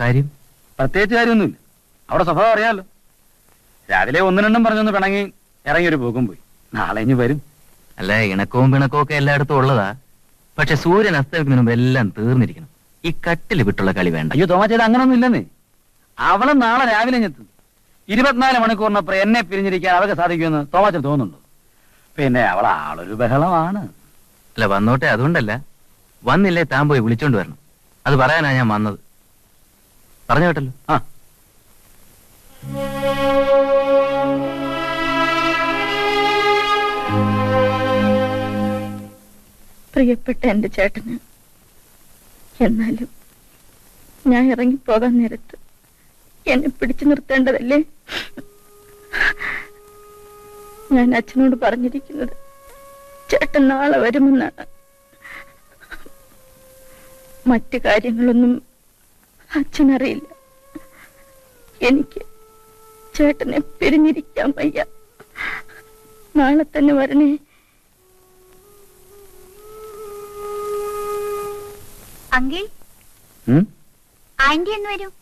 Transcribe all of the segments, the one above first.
കാര്യം? പ്രത്യേകിച്ച് കാര്യമൊന്നുമില്ല. അവിടെ സ്വഭാവം അറിയാമല്ലോ രാവിലെ ഒന്നും രണ്ടും പറഞ്ഞൊന്ന് പിണങ്ങി ഇറങ്ങി ഒരു പോക്കും പോയി. നാളെ ഇനി വരും. അല്ല ഇണക്കവും പിണക്കവും ഒക്കെ എല്ലായിടത്തും ഉള്ളതാ. പക്ഷെ സൂര്യൻ അസ്തമിക്കുന്നതിന് മുമ്പ് എല്ലാം തീർന്നിരിക്കണം. ഈ കട്ടിൽ വിട്ടുള്ള കളി വേണ്ട. അയ്യോ തോമാ ചെയ്ത് അങ്ങനൊന്നും ഇല്ലെന്നേ. അവൾ നാളെ രാവിലെ ഞെത്തും ഇരുപത്തിനാല് മണിക്കൂറിനപ്പുറം എന്നെ പിരിഞ്ഞിരിക്കാൻ അവൾക്ക് സാധിക്കുമെന്ന് തോമാച്ചൻ തോന്നുന്നുണ്ടോ? പിന്നെ അവൾ ആളൊരു ബഹളമാണ്. അല്ല വന്നോട്ടെ അതുകൊണ്ടല്ല. വന്നില്ലേ താൻ പോയി വിളിച്ചോണ്ട് വരണം. അത് പറയാനാ ഞാൻ വന്നത്. പറഞ്ഞു കേട്ടല്ലോ. ആ. പ്രിയപ്പെട്ട എന്റെ ചേട്ടന് എന്നാലും ഞാൻ ഇറങ്ങിപ്പോകാൻ നേരത്ത് എന്നെ പിടിച്ചു നിർത്തേണ്ടതല്ലേ? ഞാൻ അച്ഛനോട് പറഞ്ഞിരിക്കുന്നത് ചേട്ടൻ നാളെ വരുമെന്നാണ്. മറ്റു കാര്യങ്ങളൊന്നും അച്ഛനറിയില്ല. എനിക്ക് ചേട്ടനെ പിരിഞ്ഞിരിക്കാൻ വയ്യ. നാളെ തന്നെ വരണേ. അങ്കിൾ? ആന്റി എന്ന് വരും.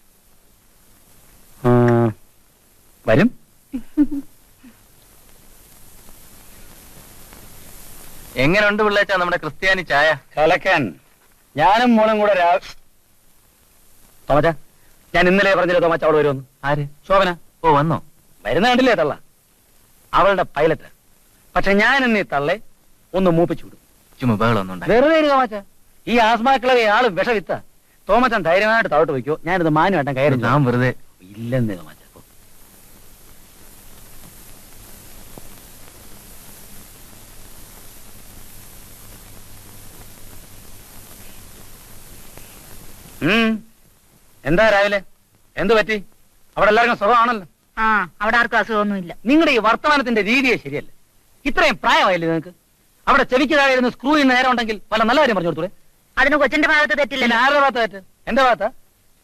വരും. എങ്ങനെയുണ്ട് പിള്ളേച്ചാ നമ്മുടെ ക്രിസ്ത്യാനി ചായ? കലക്കാൻ. ഞാനും മോളും കൂടെ തോമച്ച ഞാൻ ഇന്നലെ പറഞ്ഞില്ല തോമച്ച അവിടെ വരുമെന്ന്? ആര്? ശോഭന. ഓ വന്നോ. വരുന്ന കണ്ടില്ലേ തള്ള? അവളുടെ പൈലറ്റ്. പക്ഷെ ഞാൻ എന്നെ തള്ളെ ഒന്ന് മൂപ്പിച്ചു വിടും. ചുമ്മാ ബഹളമൊന്നും ഉണ്ടായി വെറുതെ ഇരി തോമച്ച. ഈ ആസ്മാക്കളെ ആൾ വിഷവിത്ത. തോമച്ചൻ ധൈര്യമായിട്ട് തവിട്ട് വയ്ക്കോ ഞാനിത് മാനുവേട്ടൻ കയറി ഞാൻ വെറുതെ. ഇല്ലെന്നേ തോമച്ച. ഉം. എന്താ രാവിലെ? എന്ത് പറ്റി? അവിടെ എല്ലാവർക്കും സുഖമാണല്ലോ. ആ അവിടെ ആർക്കും അസുഖമൊന്നുമില്ല. നിങ്ങളുടെ ഈ വർത്തമാനത്തിന്റെ രീതിയെ ശരിയല്ല. ഇത്രയും പ്രായമായില്ലേ നിങ്ങൾക്ക്? അവിടെ ചെവിക്ക് താഴെ സ്ക്രൂ ചെയ്യുന്ന നേരം ഉണ്ടെങ്കിൽ പല നല്ല കാര്യം പറഞ്ഞു കൊടുത്തൂടെ? അതിന് കൊച്ചിന്റെ ഭാഗത്ത് തെറ്റില്ല. ആരുടെ ഭാഗത്ത് തെറ്റ്? എന്റെ ഭാഗത്താ?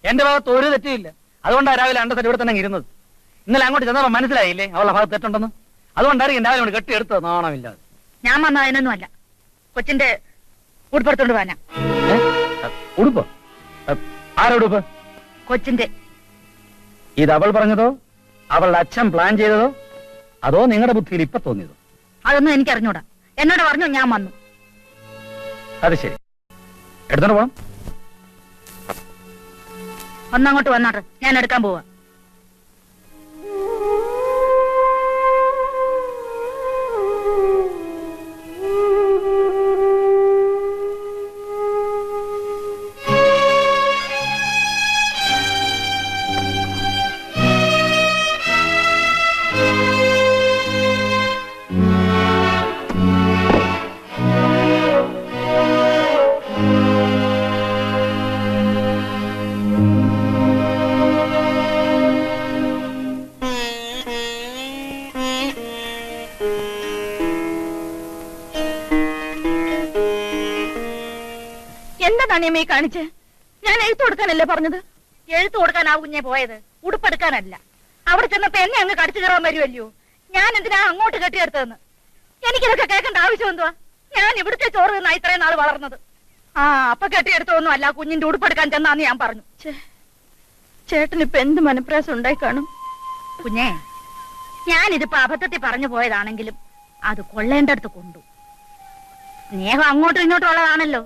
എന്റെ ഭാഗത്ത് ഒരു തെറ്റുമില്ല. അതുകൊണ്ടാണ് രാവിലെ അണ്ടസെറ്റ് ഇവിടെ തന്നെ ഇരുന്നത്. ഇന്നലെ അങ്ങോട്ട് ചെന്നപ്പോ മനസ്സിലായില്ലേ അവളുടെ ഭാഗത്ത് തെറ്റുണ്ടെന്ന്? അതുകൊണ്ടായിരിക്കും രാവിലെ കൊണ്ട് കെട്ടിയെടുത്തത് നാണമില്ലാതെ. ഞാൻ വന്ന അതിനൊന്നും അല്ല കൊച്ചിന്റെ ഉടുപ്പെടുത്തോണ്ട് പോവാനാ ഉടുപ്പ്? ആരോടുപ്പ് കൊച്ചിന്റെ ഇത് അവൾ പറഞ്ഞതോ? അവളുടെ അച്ഛൻ പ്ലാൻ ചെയ്തതോ? അതോ നിങ്ങളുടെ ബുദ്ധിയിൽ ഇപ്പൊ തോന്നിയതോ? അതൊന്നും എനിക്ക് അറിഞ്ഞൂടാ. എന്നോട് പറഞ്ഞു ഞാൻ വന്നു. അത് ശരി. എടുത്തോണ്ട് പോണം. ഒന്നങ്ങോട്ട് വന്നോട്ടെ. ഞാൻ എടുക്കാൻ പോവാ. എന്താ അമ്മയെ കാണിച്ച്? ഞാൻ എഴുത്തു കൊടുക്കാനല്ലേ പറഞ്ഞത്? എഴുത്തു കൊടുക്കാനാവും കുഞ്ഞെ പോയത്. ഉടുപ്പെടുക്കാനല്ല. അവിടെ ചെന്നപ്പോ എന്നെ അങ്ങ് കടിച്ചു കയറാൻ വരുമല്ലോ ഞാൻ എന്തിനാ അങ്ങോട്ട് കെട്ടിയെടുത്തതെന്ന്? എനിക്കിതൊക്കെ കേൾക്കേണ്ട ആവശ്യം എന്തുവാ? ഞാൻ ഇവിടുത്തെ ചോറ് നിന്നാ ഇത്രയും നാൾ വളർന്നത്. ആ അപ്പൊ കെട്ടിയെടുത്തൊന്നും അല്ല കുഞ്ഞിന്റെ ഉടുപ്പെടുക്കാൻ ചെന്നാന്ന് ഞാൻ പറഞ്ഞു. ചേട്ടൻ ഇപ്പൊ എന്ത് മനപ്രയാസം ഉണ്ടായി കാണും? കുഞ്ഞേ ഞാനിതിപ്പോ അബദ്ധത്തിൽ പറഞ്ഞു പോയതാണെങ്കിലും അത് കൊള്ളേണ്ടടുത്ത് കൊണ്ടു. സ്നേഹം അങ്ങോട്ടും ഇങ്ങോട്ടും ഉള്ളതാണല്ലോ.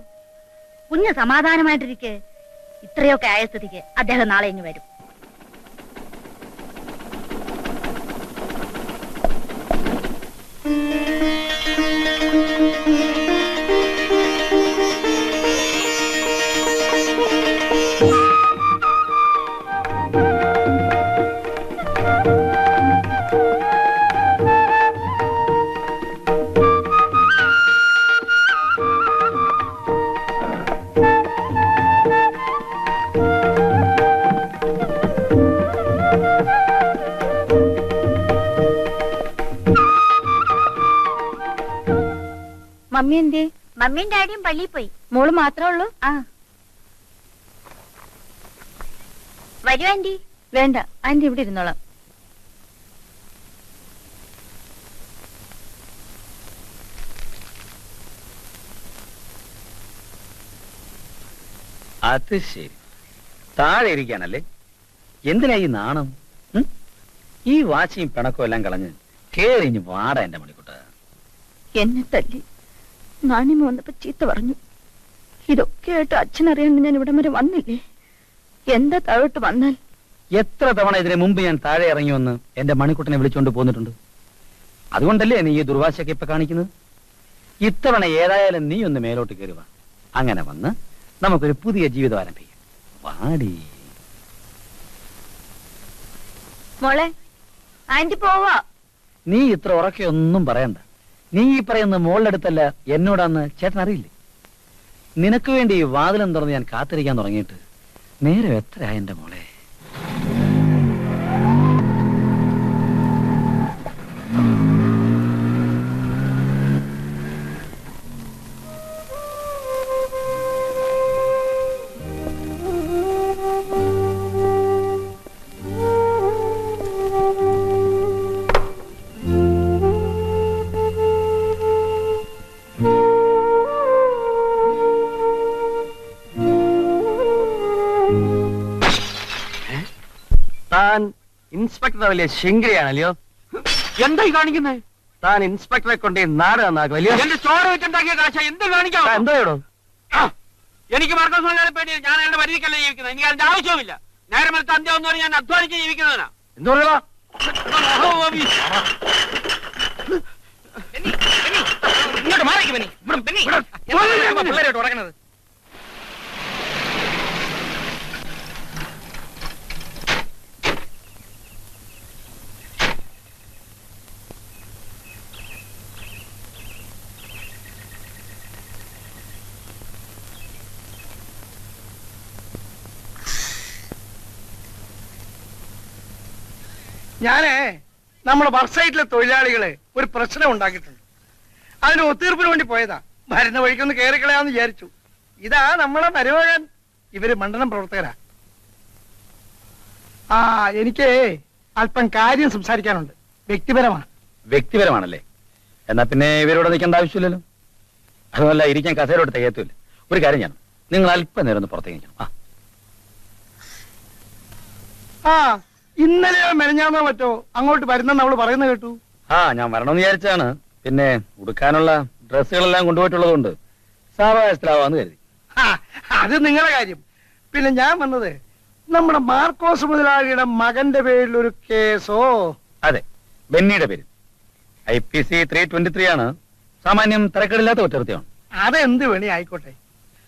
കുഞ്ഞ് സമാധാനമായിട്ടിരിക്കെ. ഇത്രയൊക്കെ ആയ സ്ഥിതിക്ക് അദ്ദേഹം നാളെ ഇങ്ങ് വരും. മമ്മി എന്തേ മമ്മിയും ഡാഡിയും പള്ളിയിൽ പോയി. മോൾ മാത്രമേ ഉള്ളൂ? ആ. വരൂ ആന്റി വേണ്ട ആന്റി ഇവിടെ ഇരുന്നോളാം. അത് ശരി. താഴെ ഇരിക്കാനല്ലേ? എന്തിനാ ഈ നാണം? ഈ വാശിയും പിണക്കവും എല്ലാം കളഞ്ഞ് കേറിഞ്ഞ് വാടാ വാട എന്റെ മണിക്കുട്ട. എന്നെ തല്ലി. നാണിമ വന്നപ്പോ ചീത്ത പറഞ്ഞു. ഇതൊക്കെ അച്ഛൻ അച്ഛനറിയാണ്ട് ഞാൻ ഇവിടം വരെ വന്നില്ലേ? എന്താ താഴോട്ട് വന്നാൽ? എത്ര തവണ ഇതിനു മുമ്പ് ഞാൻ താഴെ ഇറങ്ങി വന്ന് എന്റെ മണിക്കുട്ടനെ വിളിച്ചുകൊണ്ട് പോന്നിട്ടുണ്ട്? അതുകൊണ്ടല്ലേ നീ ഈ ദുർവാശയൊക്കെ ഇപ്പൊ കാണിക്കുന്നത്? ഇത്തവണ ഏതായാലും നീ ഒന്ന് മേലോട്ട് കയറി വാ. അങ്ങനെ വന്ന് നമുക്കൊരു പുതിയ ജീവിതം ആരംഭിക്കാം. വാടി. മോളെ ആന്റി പോവാ. നീ ഇത്ര ഉറക്കെ ഒന്നും പറയണ്ട. നീ ഈ പറയുന്ന മോളുടെ അടുത്തല്ല എന്നോടാന്ന് ചേട്ടൻ അറിയില്ലേ? നിനക്ക് വേണ്ടി ഈ വാതിലും തുറന്ന് ഞാൻ കാത്തിരിക്കാൻ തുടങ്ങിയിട്ട് നേരം എത്രയാ എന്റെ മോളെ? താൻ ഇൻസ്പെക്ടർ വലിയ ശിങ്കിരിയാണല്ലോ എന്തായി കാണിക്കുന്നത് താൻ ഇൻസ്പെക്ടറെ കൊണ്ട് നാട് നന്നാക്കും അല്ലയോ എന്റെ ചോര വെച്ചുണ്ടാക്കിയ കാശ എന്ത് കാണിക്കാം? എന്തോടോ എനിക്ക് മാർക്കോസ് മുതലാളി പേടി ഞാൻ അയാളുടെ പരിധിക്കല്ല ജീവിക്കുന്നത്. എനിക്ക് അതിന്റെ ആവശ്യവുമില്ല. നേരെ മറിച്ച് അന്ത്യം എന്ന് പറഞ്ഞാൽ ഞാൻ അധ്വാനിച്ച് ജീവിക്കുന്നതിനാ എന്തോ ഇങ്ങോട്ട് മാറിക്കും പിള്ളേരായിട്ട് ഉറങ്ങണത് ഞാനേ നമ്മുടെ വർക്ക്ഷൈറ്റിലെ തൊഴിലാളികളെ ഒരു പ്രശ്നം ഉണ്ടാക്കിയിട്ടുണ്ട്. അതിന് ഒത്തീർപ്പിന് വേണ്ടി പോയതാ. വരുന്ന വഴിക്കൊന്ന് കയറിക്കളയാന്ന് വിചാരിച്ചു. ഇതാ നമ്മളെ മരുമകൻ. ഇവർ മണ്ഡലം പ്രവർത്തകരാ. ആ എനിക്ക് അല്പം കാര്യം സംസാരിക്കാനുണ്ട്. വ്യക്തിപരമാണ്. വ്യക്തിപരമാണല്ലേ? എന്നാ പിന്നെ ഇവരോട് നിൽക്കേണ്ട ആവശ്യമില്ലല്ലോ. അതുമല്ല ഇരിക്കാൻ കസേരോട് തികയത്തില്ല ഒരു കാര്യം ഞാൻ നിങ്ങൾ അല്പം നേരം ഒന്ന് പുറത്തേക്ക് ആ ഇന്നലെയോ മെനഞ്ഞാന്നോ മറ്റോ അങ്ങോട്ട് വരുന്നെന്ന് അവൾ പറയുന്നത് കേട്ടു. ആ ഞാൻ വരണമെന്ന് വിചാരിച്ചാണ്. പിന്നെ ഉടുക്കാനുള്ള ഡ്രസ്സുകളെല്ലാം കൊണ്ടുപോയിട്ടുള്ളതുകൊണ്ട് സാവകാശത്തിലാവാന്ന് കരുതി. അത് നിങ്ങളുടെ കാര്യം. പിന്നെ ഞാൻ വന്നത് നമ്മുടെ മാർക്കോസ് മുതലാളിയുടെ മകന്റെ പേരിൽ ഒരു കേസോ? അതെ ബെന്നിയുടെ പേര്. I P C three twenty three ആണ് സാമാന്യം തിരക്കടില്ലാത്ത കുറ്റകൃത്യമാണ്. അതെന്ത് വേണേ ആയിക്കോട്ടെ.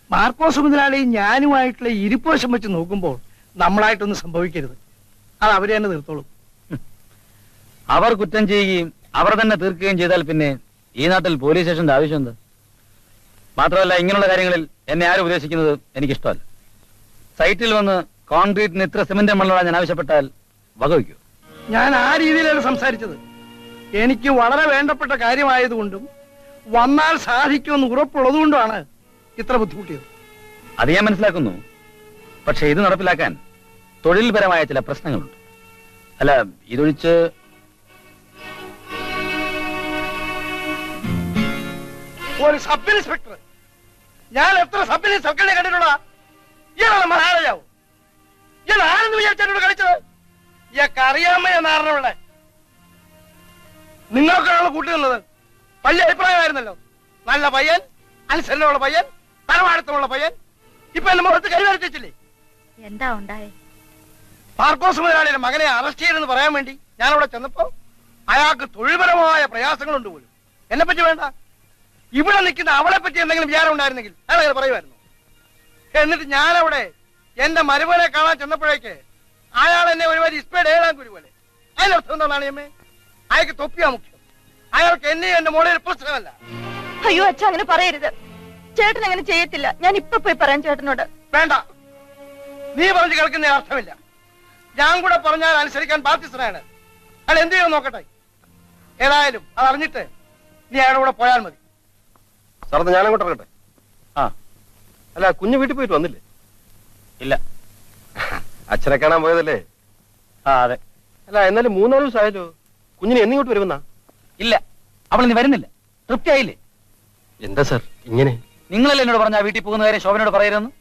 മാർക്കോസ് മുതലാളി ഞാനുമായിട്ടുള്ള ഇരിപ്പോശം വെച്ച് നോക്കുമ്പോൾ നമ്മളായിട്ടൊന്നും സംഭവിക്കരുത്. അത് അവർ തന്നെ തീർത്തോളും. അവർ കുറ്റം ചെയ്യുകയും അവർ തന്നെ തീർക്കുകയും ചെയ്താൽ പിന്നെ ഈ നാട്ടിൽ പോലീസ് സ്റ്റേഷന്റെ ആവശ്യം എന്താ? മാത്രമല്ല ഇങ്ങനെയുള്ള കാര്യങ്ങളിൽ എന്നെ ആരും ഉപദേശിക്കുന്നത് എനിക്കിഷ്ടമല്ല. സൈറ്റിൽ വന്ന് കോൺക്രീറ്റിന് ഇത്ര സിമന്റ് മണ്ണോടാൻ ഞാൻ ആവശ്യപ്പെട്ടാൽ വകവയ്ക്കൂ. ഞാൻ ആ രീതിയിലാണ് സംസാരിച്ചത്. എനിക്ക് വളരെ വേണ്ടപ്പെട്ട കാര്യമായതുകൊണ്ടും വന്നാൽ സാധിക്കുമെന്ന് ഉറപ്പുള്ളതുകൊണ്ടാണ് ഇത്ര ബുദ്ധിമുട്ടിയത്. അത് ഞാൻ മനസ്സിലാക്കുന്നു. പക്ഷെ ഇത് നടപ്പിലാക്കാൻ തൊഴിൽപരമായ ചില പ്രശ്നങ്ങളുണ്ട്. അല്ല ഇതൊഴിച്ച് ഒരു സബ് ഇൻസ്പെക്ടർ. ഞാൻ എത്ര സബ് ഇൻസ്പെക്ടറെ കണ്ടിട്ടുള്ള ഇയാളാണ് മഹാരാജാവ് ഇയാൾ ആരെന്ന് വിചാരിച്ചോട് കളിച്ചത്? ഇയാൾക്ക് അറിയാമോ എന്നാറിനുള്ള നിങ്ങൾക്കാണ് കൂട്ടി നിന്നത്. വലിയ അഭിപ്രായമായിരുന്നല്ലോ. നല്ല പയ്യൻ അനുസരണമുള്ള പയ്യൻ തറവാടത്തമുള്ള പയ്യൻ. ഇപ്പൊ എന്റെ മുഖത്ത് കൈവരച്ചില്ലേ എന്താ ഉണ്ടായേ? മാർക്കോസ് മുതലാളിയുടെ മകനെ അറസ്റ്റ് ചെയ്തെന്ന് പറയാൻ വേണ്ടി ഞാൻ അവിടെ ചെന്നപ്പോ അയാൾക്ക് തൊഴിൽപരമായ പ്രയാസങ്ങളുണ്ട് പോലും. എന്നെ പറ്റി വേണ്ട. ഇവിടെ നിൽക്കുന്ന അവളെ പറ്റി എന്തെങ്കിലും വിചാരം ഉണ്ടായിരുന്നെങ്കിൽ അയാൾ അങ്ങനെ പറയുമായിരുന്നു. എന്നിട്ട് ഞാൻ അവിടെ എന്റെ മരുമനെ കാണാൻ ചെന്നപ്പോഴേക്ക് അയാൾ എന്നെ ഒരുപാട് ഇസ്പേഡ് ഏഴാം കുരു പോലെ. അതിനർത്ഥം എന്താണ് അമ്മേ? അയാൾക്ക് തൊപ്പിയാ മുഖ്യം. അയാൾക്ക് എന്നെ എന്റെ മോളെ ഒരു പ്രശ്നമല്ല. അയ്യോ അച്ഛ അങ്ങനെ പറയരുത്. ചേട്ടൻ അങ്ങനെ ചെയ്യത്തില്ല. ഞാൻ ഇപ്പൊ പോയി പറയാൻ ചേട്ടനോട്. വേണ്ട. നീ പറഞ്ഞു കേൾക്കുന്ന അർത്ഥമില്ല. ഞാൻ കൂടെ പറഞ്ഞാൽ അനുസരിക്കാൻ ബാധ്യസ്ഥനാണ്. അയാൾ എന്ത് ചെയ്യുമെന്ന് നോക്കട്ടെ. ഏതായാലും അത് അറിഞ്ഞിട്ട് നീ അയാളുടെ കൂടെ പോയാൽ മതി. സാർ ഞാൻ അങ്ങോട്ട് ഇറങ്ങട്ടെ. ആ. അല്ല കുഞ്ഞു വീട്ടിൽ പോയിട്ട് വന്നില്ലേ? ഇല്ല. അച്ഛനെ കാണാൻ പോയതല്ലേ? ആ അതെ. അല്ല എന്നാലും മൂന്നാൽ ദിവസം ആയല്ലോ കുഞ്ഞിനെ എന്നിങ്ങോട്ട് വരുമെന്നാ? ഇല്ല. അവൾ ഇനി വരുന്നില്ല. തൃപ്തിയായില്ലേ? എന്താ സാർ ഇങ്ങനെ? നിങ്ങളല്ലേ എന്നോട് പറഞ്ഞ വീട്ടിൽ പോകുന്ന കാര്യം ശോഭനോട് പറയരുതെന്ന്?